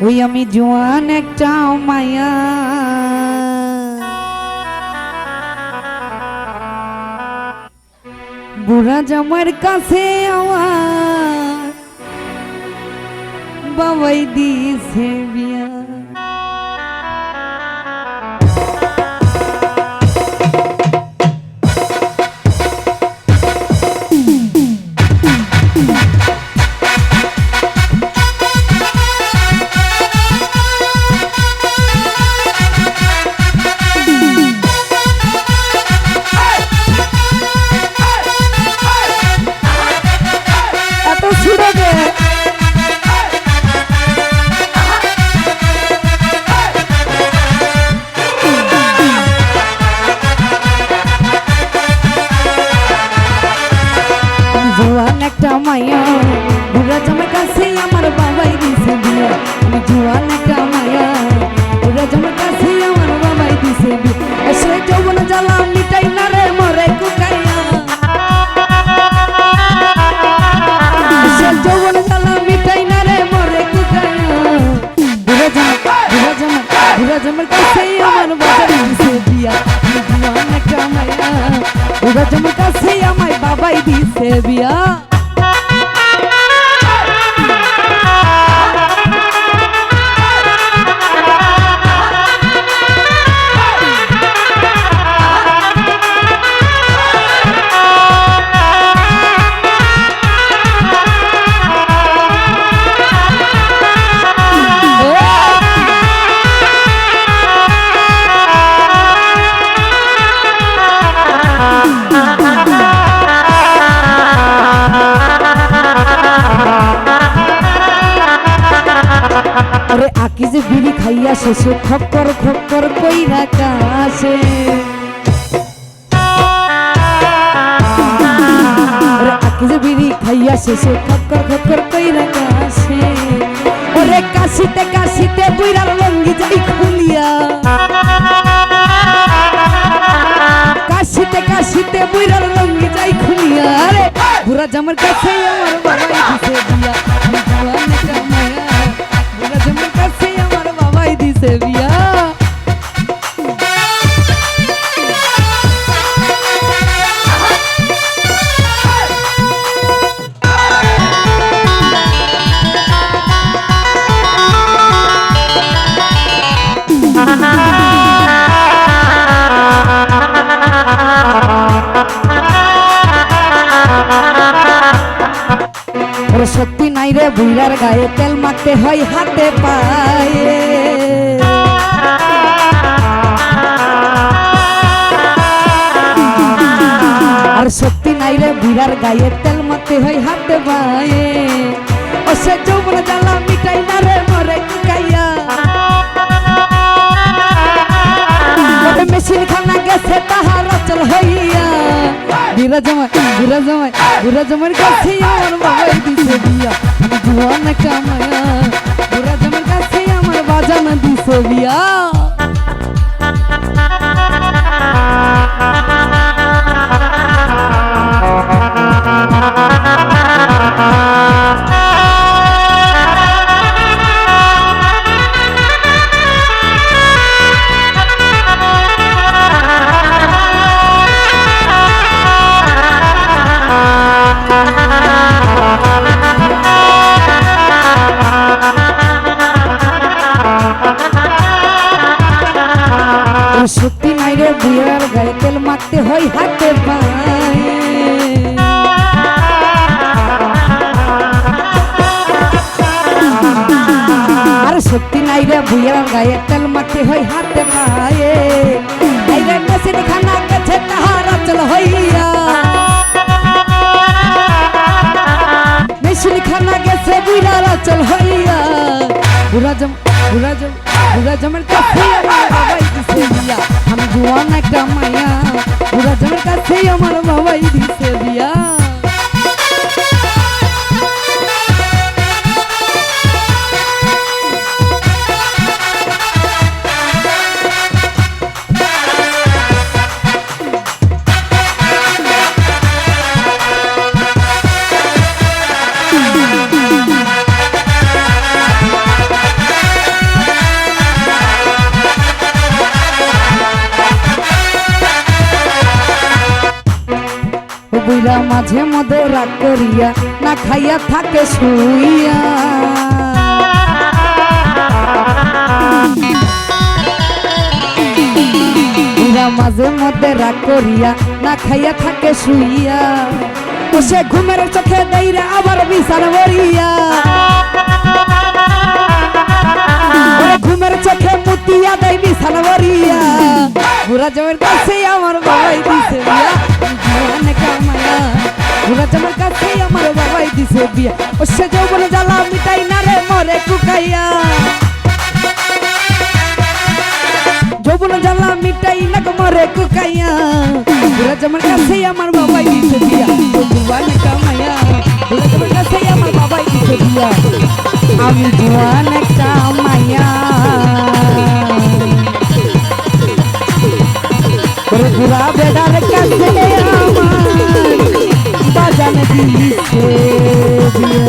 ওই আমি জোয়ান একটা মায়া। বুড়া জামার কাছে আমার বাবাই দিয়েছে বিয়া। দিছে বিয়া আকি যে বিড়ি খাইয়া শেষে খক্কর খক্কর কইরা আরে আকি যে বিড়ি খাইয়া শেষে খক্কর খক্কর কইরা কাশে ওরে কাশিতে কাশিতে বুইরার লঙ্গি যাই খুলিয়া। কাশিতে কাশিতে বুইরার লঙ্গি যাই খুলিয়া। আরে বুড়া জামার কাছে আমার বাবাই ওরে সত্যি নাই রে বুইরার গায়ে, তেল মাখতে হয় হাতে পায়ে। আর শক্তি নাই রে বুইরার গায়ে, তেল মাখতে হয় হাতে পায়ে। ও সে যৌবন মিটাই না রে মরে কুকাইয়া বিরা জামাই বিরা জামাই বিরা জামাইর কাছে আমার বাবাই দিছে বিয়া। জোয়ান কামায়া বিরা জামাইর কাছে আমার বাজানা দিছে বিয়া। মাখতে হয় হাতে পায়ে আর সত্যি নাই রে বুইয়ার গায়ে তেল মাখতে হয় হাতে পায়ে। চল হইয়া। মেশিন বুড়া জম বুড়া জম বুড়া জমের কাছে দিছে বিয়া আমি জোয়ান একটা মায়া বুড়া জমের কাছে আমার বাবাই দিছে বিয়া। বুড়া মাঝে মধ্যে রাগ করিয়া, না খাইয়া থাকে শুইয়া। মাঝে মধ্যে রাগ করিয়া, না খাইয়া থাকে শুইয়া। সে ঘুমের চোখে দেইরা আবার বিছান বরিয়া ঘুমের চোখে মুতিয়া দেয় বিছান বরিয়া বুড়া জমের কাছে দিছে বিয়া। ও সে যৌবন জ্বালা মিটাই না রে মরে কুকাইয়া। যৌবন জ্বালা মিটাই না গো মরে কুকাইয়া। বুড়া জমের কাছে আমার বাবাই দিছে বিয়া। ও কামায়া বুড়া জমের কাছে আমার বাবাই দিছে বিয়া। আমি জোয়ান একটা মাইয়া ওরে ঘুরাবে Ethiopia.